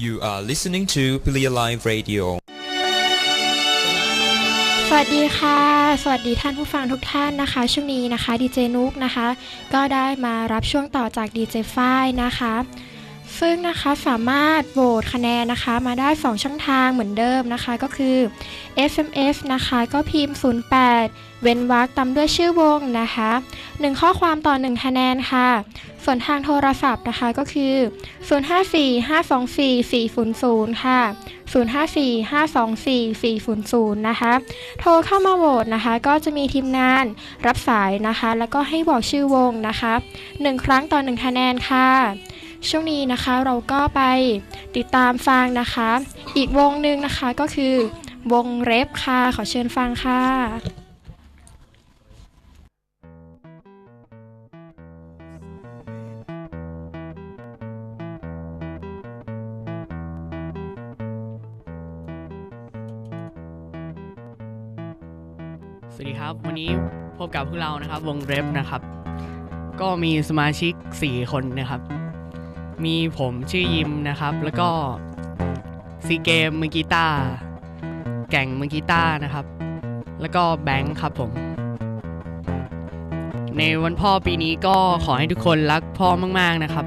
You are listening to Pilia Live Radio. สวัสดีค่ะ สวัสดีท่านผู้ฟังทุกท่านนะคะ ช่วงนี้นะคะดีเจนุกนะคะ ก็ได้มารับช่วงต่อจากดีเจฝ้ายนะคะ ซึ่งนะคะสามารถโหวตคะแนนนะคะ มาได้ 2 ช่องทางเหมือนเดิมนะคะ ก็คือ SMS นะคะก็พิมพ์ 08 เว้นวรรคตามด้วยชื่อวงนะคะ 1 ข้อความต่อ 1 คะแนนค่ะ ส่วนทางโทรศัพท์นะคะก็คือ 054-524-400 ค่ะ 054-524-400 นะคะ โทรเข้ามาโหวตนะคะ ก็จะมีทีมงานรับสายนะคะ แล้วก็ให้บอกชื่อวงนะคะ 1 ครั้งต่อ 1 คะแนนค่ะ ช่วงนี้นะคะเราก็ไปติดตามฟังนะคะ อีกวงหนึ่งนะคะก็คือวงเรฟค่ะ ขอเชิญฟังค่ะสวัสดีครับ วันนี้พบกับพวกเรานะครับ วงเรฟนะครับ ก็มีสมาชิก 4 คนนะครับ มีผมชื่อยิมนะครับ แล้วก็ซีเกมมือกีตาร์แก่งมือกีตาร์นะครับ แล้วก็แบงค์ครับผม ในวันพ่อปีนี้ก็ขอให้ทุกคนรักพ่อมาก ๆนะครับ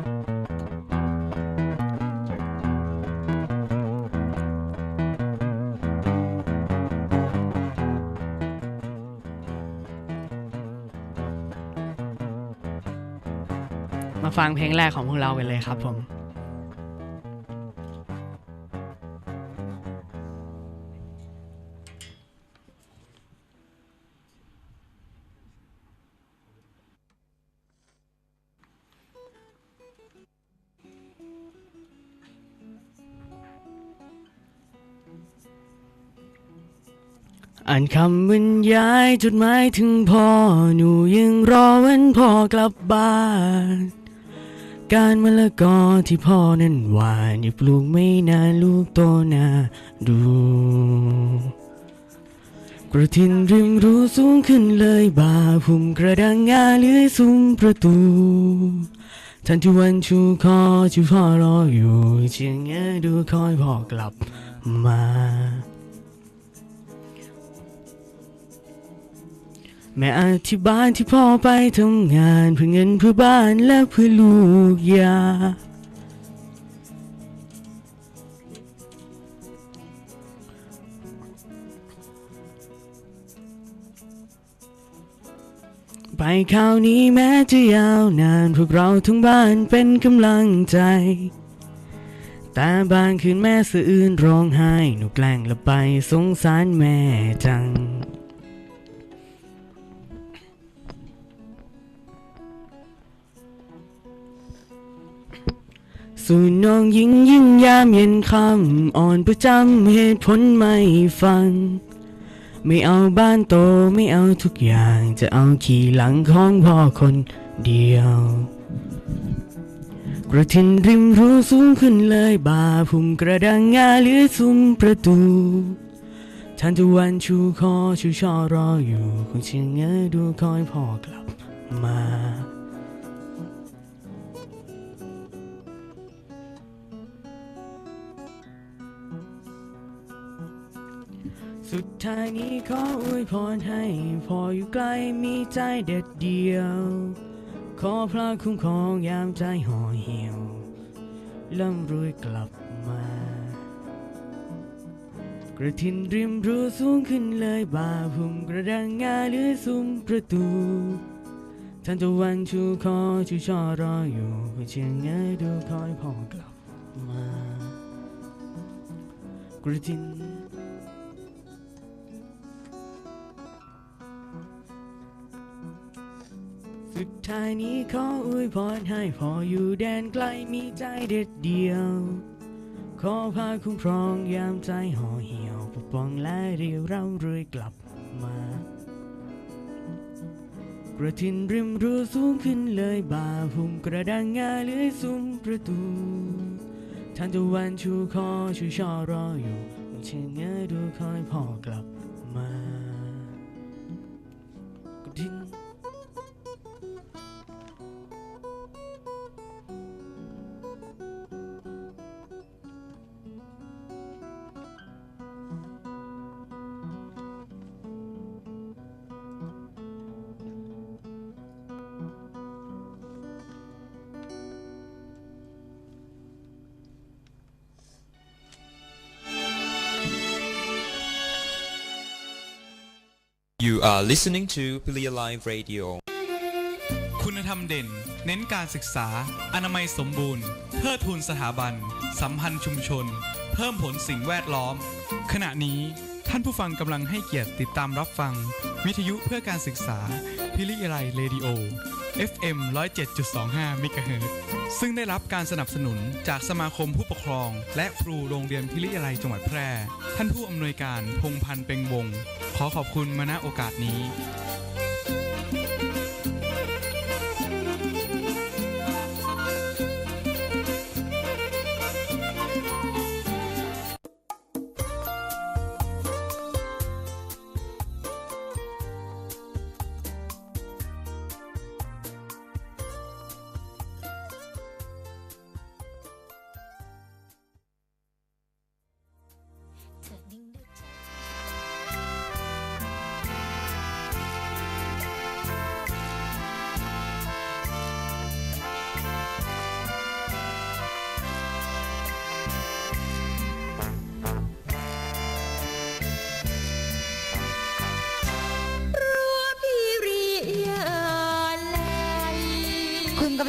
ฟังเพลงแรกของพวกเรากันเลยครับผมอ่านคำบรรยายจดหมายถึงพ่อหนูยังรอวันพ่อกลับบ้าน การมะละกอที่พ่อนั้นหวานอย่าปลูกไม่นานลูกโตนาดู กระทินริมรูสูงขึ้นเลยบ่าพุ่มกระดังงาเลื้อยซุ้มประตูทันทีวันชูคอชูพ่อรออยู่เชียงเงดูคอยพ่อกลับมา แม่อธิบายที่พ่อไปทำงานเพื่อเงินเพื่อบ้านและเพื่อลูกยาไปคราวนี้แม้จะยาวนาน พวกเราทั้งบ้านเป็นกำลังใจ แต่บางคืนแม่สะอื้นร้องไห้ หนูแกล้งละไปสงสารแม่จัง สู่น้องยิ่งยิ่งยามเย็นคำอ่อนประจำเหตุผลไม่ฟัง ไม่เอาบ้านโตไม่เอาทุกอย่างจะเอาขี่หลังของพ่อคนเดียว กระทินริมรูสูงขึ้นเลยบาพุ่มกระดังงาหลือซุ้มประตูทันทุวันชูคอชูช่อรออยู่คงเชียงเงยดูคอยพ่อกลับมา สุดท้ายนี้ขออวยพรให้พออยู่ไกลมีใจเด็ดเดียว ขอพระคุ้มครองยามใจห่อเหี่ยวล่ำรวยกลับมา กระทินริมรู้สูงขึ้นเลยบ่าพุ่มกระดังงาเหลือซุ้มประตูท่านตะวันชูคอชูช่อรออยู่เชียงเงยดูคอยพ่อกลับมากระทิน สุดท้ายนี้ขออวยพรให้พออยู่แดนไกลมีใจเด็ดเดียว ขอพาคุ้มครองยามใจห่อเหี่ยวปกป้องและเรียวร่ำรวยกลับมา กระทินริมรั้วสูงขึ้นเลยบ่าพุ่มกระดังงาเลื้อยซุ้มประตูทานตะวันชูคอชูช่อรออยู่เชื่อเงยดูคอยพ่อกลับมา are listening to Pilia Live Radio. คุณธรรมเด่น เน้นการศึกษา อนามัยสมบูรณ์เทิดทูนสถาบัน สัมพันธ์ชุมชน เพิ่มผลสิ่งแวดล้อม ขณะนี้ท่านผู้ฟังกำลังให้เกียรติติดตามรับฟัง วิทยุเพื่อการศึกษาพิริยไลเรดิโอ FM 107.25 เมกะเฮิรตซึ่งได้รับการสนับสนุนจากสมาคมผู้ปกครอง และครูโรงเรียนพิริยาลัยจังหวัดแพร่ ท่านผู้อำนวยการพงพันธ์เป็งวง ขอขอบคุณมาณโอกาสนี้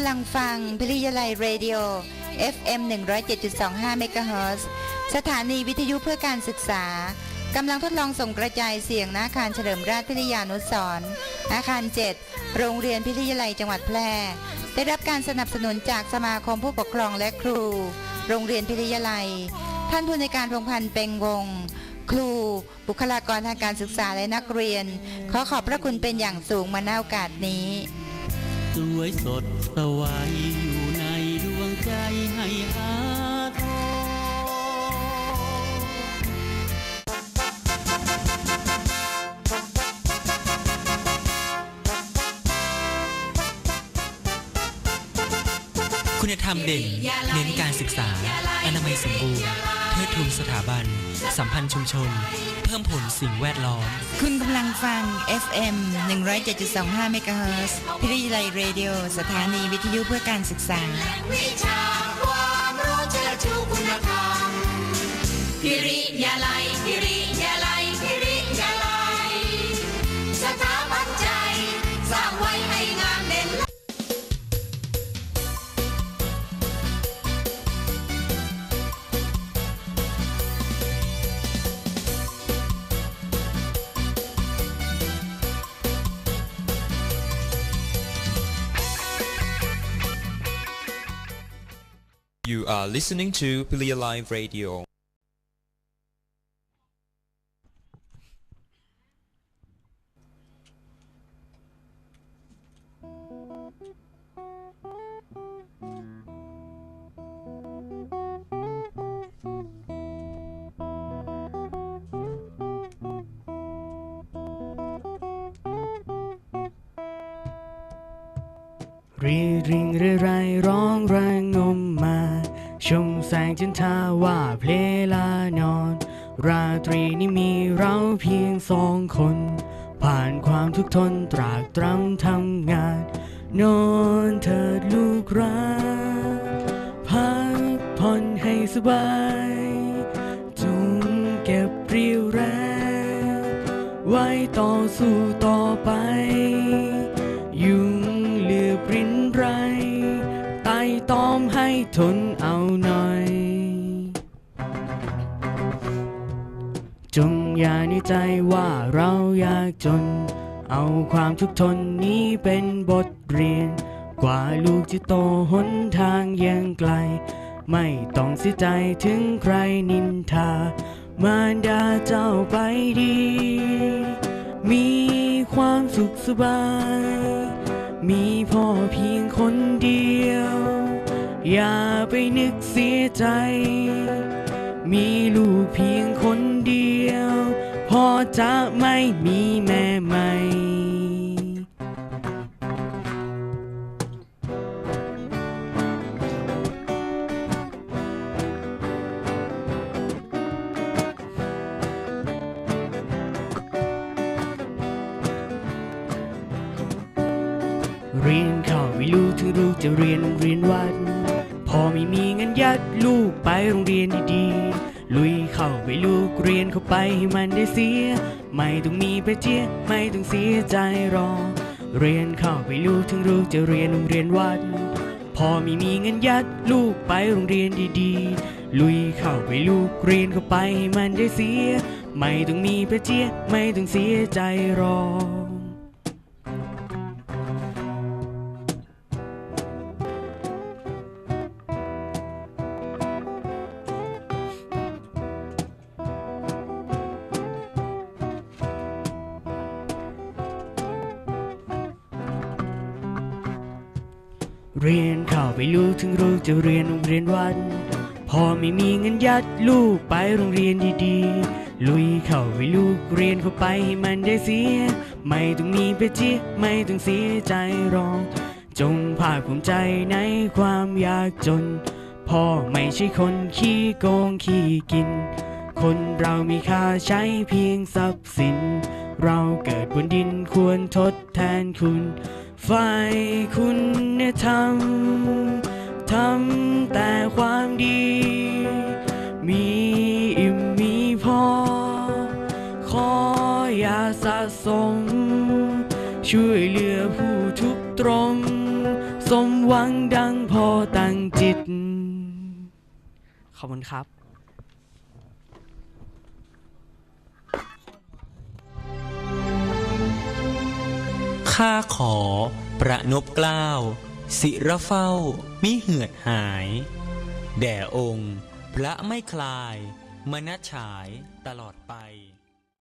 ำลังฟังพิริยาลัยเรดิโอ FM 107.25 เมกะเฮิรตซ์สถานีวิทยุเพื่อการศึกษากำลังทดลองส่งกระจายเสียงณอาคารเฉลิมราชพิทยานุสรอาคาร 7 โรงเรียนพิทยาลัยจังหวัดแพร่ ได้รับการสนับสนุนจากสมาคมผู้ปกครองและครู โรงเรียนพิทยาลัยท่านผู้ในการพงพันธ์เป็งวง ครู บุคลากรทางการศึกษาและนักเรียน ขอขอบพระคุณเป็นอย่างสูงมาณโอกาสนี้ สวยสดสวัยอยู่ในดวงใจให้อาทคุณธรรมเด่นเน้นการศึกษา อนามัยสมบูรณ์ เทิดทูนสถาบัน สัมพันธ์ชุมชน เพิ่มผลสิ่งแวดล้อม คุณกำลังฟัง FM 107.25เมกะเฮิรตซ์พิริยไลเรดิโอสถานีวิทยุเพื่อการศึกษาวิชาความรู้เชิดชูคุณธรรมพิริยาลัยพิริ are listening to Pilia Live Radio. ๆรีริงเร ชมแสงจันทาว่าเพลลานอน ราตรีนี้มีเราเพียงสองคน ผ่านความทุกข์ทนตรากตรำทำงาน นอนเถิดลูกรักพักผ่อนให้สบายจงเก็บเรียวแรงไว้ต่อสู้ต่อไป ยุงเหลือบรินไรไต่ตอมให้ทน อย่าในใจว่าเรายากจน เอาความทุกทนนี้เป็นบทเรียน กว่าลูกจะโตหนทางยังไกล ไม่ต้องเสียใจถึงใครนินทา มารดาเจ้าไปดี มีความสุขสบาย มีพ่อเพียงคนเดียว อย่าไปนึกเสียใจ มีลูกเพียงคนเดียว พ่อจะไม่มีแม่ใหม่ เรียนข้าไม่รู้ถึงรู้จะเรียนโรงเรียนวัด อไม่มีเงินยัดลูกไปโรงเรียนดีๆ ลุยเข้าไปลูกเรียนเข้าไปให้มันได้เสีย ไม่ต้องมีไปเจียไม่ต้องเสียใจรอ เรียนเข้าไปลูกถึงรู้จะเรียนโรงเรียนวัด พอไม่มีเงินยัดลูกไปโรงเรียนดีๆ ลุยเข้าไปลูกเรียนเข้าไปให้มันได้เสีย ไม่ต้องมีไปเจียไม่ต้องเสียใจรอ เข้าไปลูกถึงรู้จะเรียนโรงเรียนวัน พอไม่มีเงินยัดลูกไปโรงเรียนดีๆ ลุยเข้าไปลูกเรียนเข้าไปให้มันได้เสีย ไม่ต้องมีไปจีไม่ต้องเสียใจรอง จงภาคภูมิใจในความยากจน พ่อไม่ใช่คนขี้โกงขี้กิน คนเรามีค่าใช้เพียงทรัพย์สิน เราเกิดบนดินควรทดแทนคุณฝ่ายคุณเนี่ยทำ ทำแต่ความดี มีอิ่มมีพอ ขออย่าสะสม ช่วยเหลือผู้ทุกข์ตรง สมหวังดังพอตั้งจิต ขอบคุณครับข้าขอประนบเกล้า สิระเฝ้ามิเหือดหาย แด่องค์ พระไม่คลายมนัชฉายตลอดไป